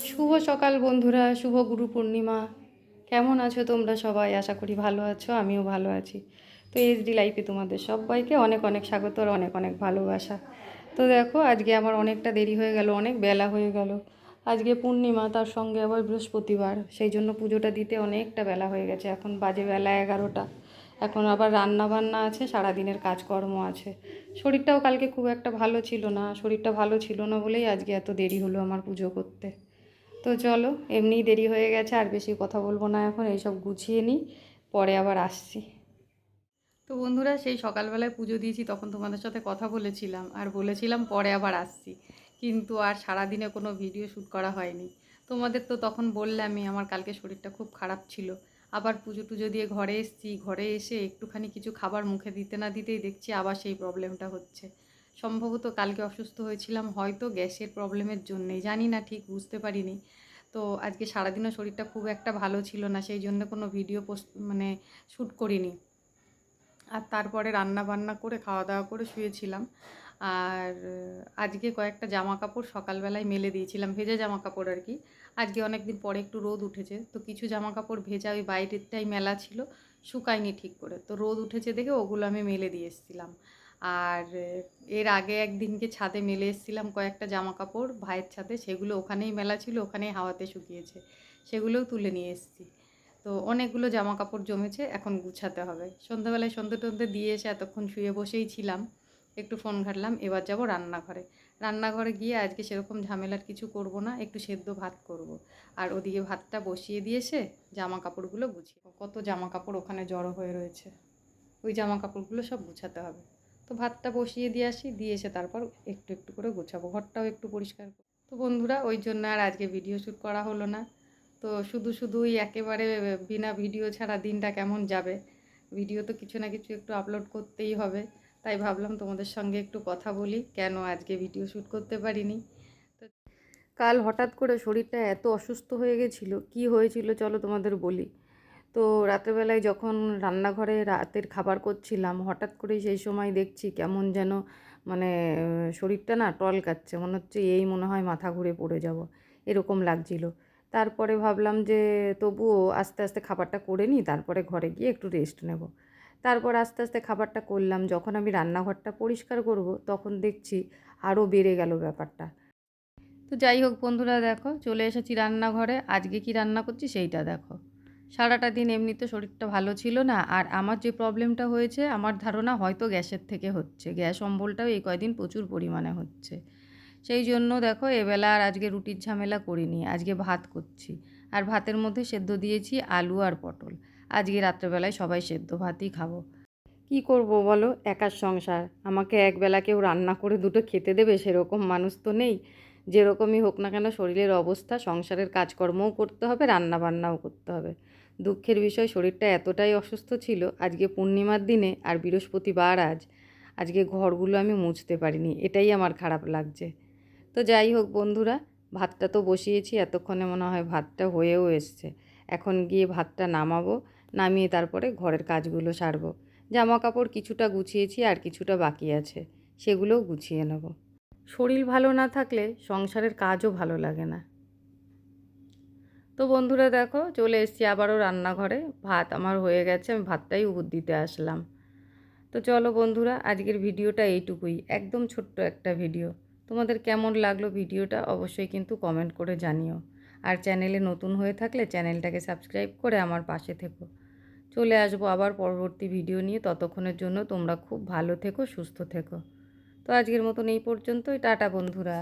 শুভ সকাল বন্ধুরা, শুভ গুরু পূর্ণিমা। কেমন আছো তোমরা সবাই? আশা করি ভালো আছো, আমিও ভালো আছি। তো এইচডি লাইফে তোমাদের সবাইকে অনেক অনেক স্বাগত আর অনেক অনেক ভালোবাসা। তো দেখো, আজকে আমার অনেকটা দেরি হয়ে গেল, অনেক বেলা হয়ে গেল। আজকে পূর্ণিমা, তার সঙ্গে আবার বৃহস্পতিবার। সেই জন্য পুজোটা দিতে অনেকটা বেলা হয়ে গেছে। এখন বাজে বেলা এগারোটা। এখন আবার রান্না বান্না আছে, সারাদিনের কাজকর্ম আছে। শরীরটাও কালকে খুব একটা ভালো ছিল না। শরীরটা ভালো ছিল না বলেই আজকে এত দেরি হলো আমার পুজো করতে। তো চলো, এমনিই দেরি হয়ে গেছে, আর বেশি কথা বলব না এখন, এইসব গুছিয়ে নিই, পরে আবার আসছি। তো বন্ধুরা, সেই সকালবেলায় পুজো দিয়েছি, তখন তোমাদের সাথে কথা বলেছিলাম, আর বলেছিলাম পরে আবার আসছি, কিন্তু আর সারাদিনে কোনো ভিডিও শ্যুট করা হয়নি। তোমাদের তো তখন বললামই, আমার কালকে শরীরটা খুব খারাপ ছিল। আবার পুজো টুজো দিয়ে ঘরে এসেছি, ঘরে এসে একটুখানি কিছু খাবার মুখে দিতে না দিতেই দেখছি আবার সেই প্রবলেমটা হচ্ছে। সম্ভবত কালকে অসুস্থ হয়েছিলাম, হয়তো গ্যাসের প্রবলেমের জন্যে জানি না ঠিক, বুঝতে পারিনি। তো আজকে সারাদিনও শরীরটা খুব একটা ভালো ছিল না, সেই জন্য কোনো ভিডিও পোস্ট মানে শ্যুট করিনি। আর তারপরে রান্না বান্না করে, খাওয়া দাওয়া করে শুয়েছিলাম। আর আজকে কয়েকটা জামা কাপড় সকালবেলায় মেলে দিয়েছিলাম, ভেজা জামা কাপড় আর কি। আজকে অনেক দিন পরে একটু রোদ উঠেছে, তো কিছু জামা কাপড় ভেজা ওই বাইরেরটাই মেলা ছিল, শুকায়নি ঠিক করে। তো রোদ উঠেছে দেখে ওগুলো আমি মেলে দিয়ে এসেছিলাম। আর এর আগে একদিনকে ছাদে মেলে এসেছিলাম কয়েকটা জামা কাপড় ভাইয়ের ছাদে, সেগুলো ওখানেই মেলা ছিল, ওখানেই হাওয়াতে শুকিয়েছে। সেগুলোও তুলে নিয়ে এসেছি। তো অনেকগুলো জামা কাপড় জমেছে, এখন গুছাতে হবে। সন্ধ্যাবেলায় সন্ধ্যে টন্ধে দিয়ে এসে এতক্ষণ শুয়ে বসেই ছিলাম, একটু ফোন ঘাটলাম, এবার যাব রান্নাঘরে। রান্নাঘরে গিয়ে আজকে সেরকম ঝামেলার কিছু করব না, একটু সেদ্ধ ভাত করব। আর ওদিকে ভাতটা বসিয়ে দিয়েছে জামা কাপড়গুলো গুছিয়ে কত জামা কাপড় ওখানে জড়ো হয়ে রয়েছে? ওই জামা কাপড়গুলো সব গুছাতে হবে। তো ভাতটা বসিয়ে দিয়ে আসি, দিয়ে এসে তারপর একটু একটু করে গোছাবো। ঘরটাও একটু পরিষ্কার তো বন্ধুরা, ওই জন্য আর আজকে ভিডিও শ্যুট করা হলো না। তো শুধু, শুধুই একেবারে বিনা ভিডিও ছাড়া দিনটা কেমন যাবে? ভিডিও তো কিছু না কিছু একটু আপলোড করতেই হবে। তাই ভাবলাম তোমাদের সঙ্গে একটু কথা বলি, কেন আজকে ভিডিও শ্যুট করতে পারিনি? তো কাল হঠাৎ করে শরীরটা এত অসুস্থ হয়ে গেছিল, কি হয়েছিল চলো তোমাদের বলি। তো রাত্রেবেলায় যখন রান্নাঘরে রাতের খাবার করছিলাম, হঠাৎ করেই সেই সময় দেখছি কেমন যেন মানে শরীরটা না টলকাচ্ছে। মনে হচ্ছে এই মনে হয় মাথা ঘুরে পড়ে যাব। এরকম লাগছিল। তারপরে ভাবলাম যে, তবুও আস্তে আস্তে খাবারটা করে নিই, তারপরে ঘরে গিয়ে একটু রেস্ট নেব। তারপর আস্তে আস্তে খাবারটা করলাম। যখন আমি রান্নাঘরটা পরিষ্কার করব, তখন দেখছি আরও বেড়ে গেল ব্যাপারটা। তো যাই হোক বন্ধুরা, দেখো চলে এসেছি রান্নাঘরে। আজকে কি রান্না করছি, সেইটা দেখো। সারাটা দিন এমনিতে শরীরটা ভালো ছিল না। আর আমার যে প্রবলেমটা হয়েছে, আমার ধারণা হয়তো গ্যাসের থেকে হচ্ছে। গ্যাস অম্বলটাও এই কয়দিন প্রচুর পরিমাণে হচ্ছে। সেই জন্য দেখো, এবেলা আর আজকে রুটির ঝামেলা করিনি। আজকে ভাত করছি। আর ভাতের মধ্যে সেদ্ধ দিয়েছি আলু আর পটল। আজকে রাত্রেবেলায় সবাই সেদ্ধ ভাতই খাব। কি করব বলো? একার সংসার। আমাকে একবেলা কেউ রান্না করে দুটো খেতে দেবে সেরকম মানুষ তো নেই। যেরকমই হোক না কেন শরীরের অবস্থা, সংসারের কাজকর্মও করতে হবে রান্না বান্নাও করতে হবে। দুঃখের বিষয়, শরীরটা এতটাই অসুস্থ ছিল, আজকে পূর্ণিমার দিনে আর বৃহস্পতিবার আজ। আজকে ঘরগুলো আমি মুছতে পারিনি, এটাই আমার খারাপ লাগছে। তো যাই হোক বন্ধুরা, ভাতটা তো বসিয়েছি, এতক্ষণে মনে হয় ভাতটা হয়েও এসছে। এখন গিয়ে ভাতটা নামাবো, নামিয়ে তারপরে ঘরের কাজগুলো সারবো। জামা কাপড় কিছুটা গুছিয়েছি আর কিছুটা বাকি আছে, সেগুলোও গুছিয়ে নেব। শরীর ভালো না থাকলে সংসারের কাজও ভালো লাগে না। তো বন্ধুরা দেখো, চলে এসেছি আবারও রান্নাঘরে। ভাত আমার হয়ে গেছে, আমি ভাতটাই উপর দিতে আসলাম। তো চলো বন্ধুরা, আজকের ভিডিওটা এইটুকুই। একদম ছোট্ট একটা ভিডিও। তোমাদের কেমন লাগল ভিডিওটা অবশ্যই কিন্তু কমেন্ট করে জানিও। আর চ্যানেলে নতুন হয়ে থাকলে চ্যানেলটাকে সাবস্ক্রাইব করে আমার পাশে থেকো। চলে আসব আবার পরবর্তী ভিডিও নিয়ে। ততক্ষণের জন্য তোমরা খুব ভালো থেকো, সুস্থ থেকো। তো আজকের মতন এই পর্যন্তই। টাটা বন্ধুরা।